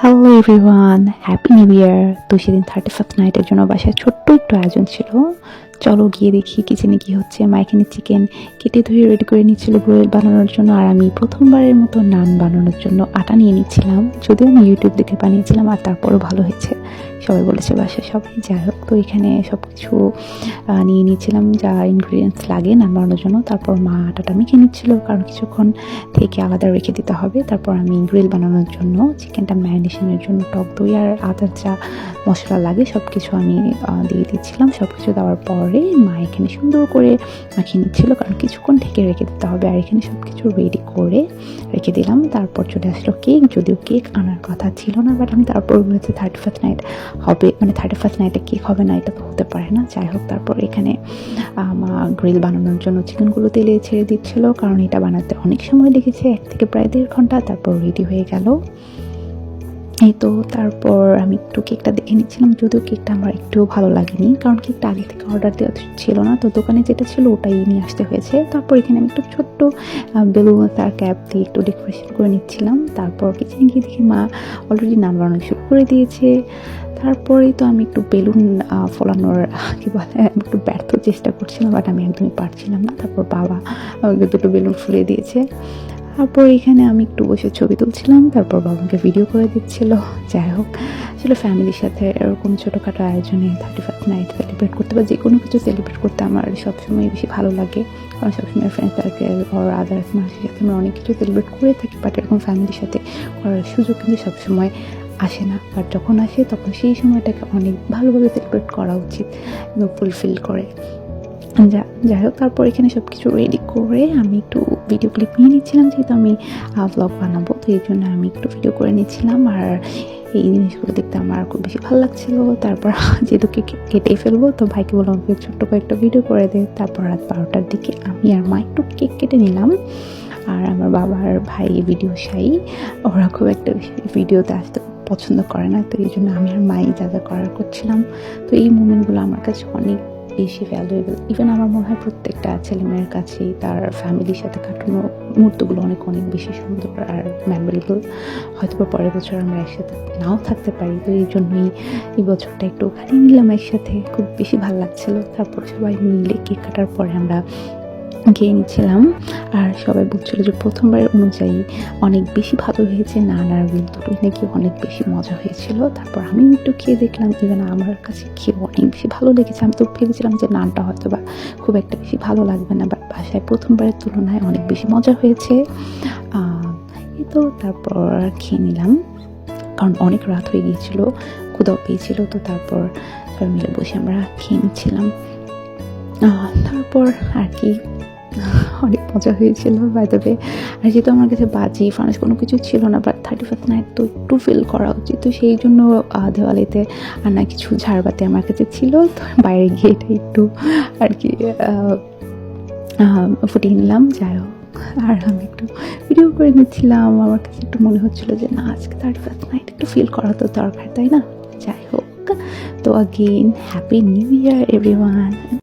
Hello everyone happy new year তো সেদিন thirty first নাইটের জন্য বাসায় ছোট্ট একটু আয়োজন ছিল। চলো গিয়ে দেখি কিচেনে কি হচ্ছে। মা এখানে চিকেন কেটে ধুয়ে রেডি করে নিচ্ছিল গ্রোয়েল বানানোর জন্য। আর আমি প্রথমবারের মতো নান বানানোর জন্য আটা নিয়ে নিচ্ছিলাম। যদিও আমি ইউটিউব দেখে বানিয়েছিলাম আর তারপরও ভালো হয়েছে। সবাই বলেছে বাসায় সবাই যাই হোক, তো এখানে সব কিছু নিয়ে নিয়েছিলাম যা ইনগ্রিডিয়েন্টস লাগে নান বানানোর জন্য। তারপর মা আটাটা মেখে নিচ্ছিল। কারণ কিছুক্ষণ থেকে আলাদা রেখে দিতে হবে। তারপর আমি গ্রিল বানানোর জন্য চিকেনটা ম্যারিনেশনের জন্য টক দই আর আদার যা মশলা লাগে সব কিছু আমি দিয়ে দিচ্ছিলাম। সব কিছু দেওয়ার পরে মা এখানে সুন্দর করে মাখিয়ে নিচ্ছিল, কারণ কিছুক্ষণ ঢেকে রেখে দিতে হবে। আর এখানে সব কিছু রেডি করে রেখে দিলাম। তারপর চলে আসলো কেক যদিও কেক আনার কথা ছিল না বাট আমি তারপর বলেছি থার্টি ফার্স্ট নাইট হবে মানে থার্টি ফার্স্ট নাইটে কেক হবে না, এটা তো হতে পারে না। যাই হোক, তারপর এখানে মা গ্রিল বানানোর জন্য চিকেনগুলো তেলে ছেড়ে দিচ্ছিল, কারণ এটা বানাতে অনেক সময় লেগেছে, এক থেকে প্রায় দেড় ঘণ্টা, তারপর রেডি হয়ে গেল। এই তো, তারপর আমি একটু কেকটা দেখে নিচ্ছিলাম, যদিও কেকটা আমার একটু ভালো লাগেনি, কারণ কেকটা আগে থেকে অর্ডার দেওয়া ছিল না, তো দোকানে যেটা ছিল ওটাই নিয়ে আসতে হয়েছে। তারপর এখানে আমি একটু ছোট্ট বেলুন তার ক্যাপ দিয়ে একটু ডেকোরেশন করে নিচ্ছিলাম, তারপর কিচেনে গিয়ে দেখি মা অলরেডি নাম বানানো শুরু করে দিয়েছে। তারপরেই তো আমি একটু বেলুন ফোলানোর কী বলে একটু ব্যর্থ চেষ্টা করছিলাম বাট আমি একদমই পারছিলাম না, তারপর বাবা আমাকে দুটো বেলুন ফুলিয়ে দিয়েছে। তারপর এখানে আমি একটু বসে ছবি তুলছিলাম, তারপর বাবাকে ভিডিও করে দিচ্ছিল। যাই হোক, আসলে ফ্যামিলির সাথে এরকম ছোটোখাটো আয়োজনে থার্টি ফার্স্ট নাইট সেলিব্রেট করতে বা যে কোনো কিছু সেলিব্রেট করতে আমার সবসময় বেশি ভালো লাগে। কারণ সবসময় ফ্রেন্ড সার্কেল ওর আদার্স মানুষের সাথে আমরা অনেক কিছু সেলিব্রেট করে থাকি বাট এরকম ফ্যামিলির সাথে করার সুযোগ কিন্তু সবসময় আসে না। বাট যখন আসে, তখন সেই সময়টাকে অনেক ভালোভাবে সেলিব্রেট করা উচিত ফুলফিল করে। যা যাই হোক তারপর এখানে সব কিছু রেডি করে আমি একটু ভিডিও ক্লিপ নিয়ে নিচ্ছিলাম, যেহেতু আমি ব্লগ বানাবো, তো এই জন্য আমি একটু ভিডিও করে নিচ্ছিলাম। আর এই জিনিসগুলো দেখতে আমার খুব বেশি ভালো লাগছিল। তারপর যেহেতু কেটেই ফেলব, তো ভাইকে বললাম আমাকে ছোট্ট কয়েকটা ভিডিও করে দে। তারপর রাত বারোটার দিকে আমি আর মা একটু কেক কেটে নিলাম। আর আমার বাবার ভাই ভিডিও সাই ওরা খুব একটা ভিডিওতে আসতে পছন্দ করে না, তো এই জন্য আমি আর মাই যা যা করার করছিলাম। তো এই মুমেন্টগুলো আমার কাছে অনেক বেশি ভ্যালুয়েবল ইভেন আমার মনে হয় প্রত্যেকটা ছেলেমেয়ের কাছেই তার ফ্যামিলির সাথে কাটানো মুহূর্তগুলো অনেক অনেক বেশি সুন্দর আর মেমোরেবল হয়তো বা পরের বছর আমরা একসাথে নাও থাকতে পারি, তো এই জন্যই এই বছরটা একটু ওখানে নিলাম একসাথে। খুব বেশি ভালো লাগছিল। তারপর সবাই মিলে কেক কাটার পরে আমরা খেয়ে নিচ্ছিলাম। আর সবাই বলছিল যে প্রথমবারের অনুযায়ী অনেক বেশি ভালো হয়েছে। নান আর বিল দুটোই নাকি অনেক বেশি মজা হয়েছিল। তারপর আমি একটু খেয়ে দেখলাম ইভেন আমার কাছে খেয়ে অনেক বেশি ভালো লেগেছে। আমি তো ভেবেছিলাম যে নানটা হয়তো বা খুব একটা বেশি ভালো লাগবে না বাট বাসায় প্রথমবারের তুলনায় অনেক বেশি মজা হয়েছে। এই তো তারপর খেয়ে নিলাম। কারণ অনেক রাত হয়ে গিয়েছিল ক্ষুদাও পেয়েছিল। তো তারপর সবাই মিলে বসে আমরা খেয়ে নিচ্ছিলাম। তারপর আর কি অনেক মজা হয়েছিল বাইদেবে আর যেহেতু আমার কাছে বাজি ফানুস কোনো কিছু ছিল না বাট থার্টি ফার্স্ট নাইট তো একটু ফিল করা উচিত। তো সেই জন্য দেওয়ালিতে আর না কিছু ঝাড়বাতি আমার কাছে ছিল। তো বাইরে গিয়ে এটা একটু আর কি ফুটিয়ে নিলাম। যাই হোক, আর আমি একটু ভিডিও করে নিচ্ছিলাম। আমার কাছে একটু মনে হচ্ছিল যে, না, আজকে থার্টি ফার্স্ট নাইট একটু ফিল করা তো দরকার, তাই না? যাই হোক, তো again happy new year everyone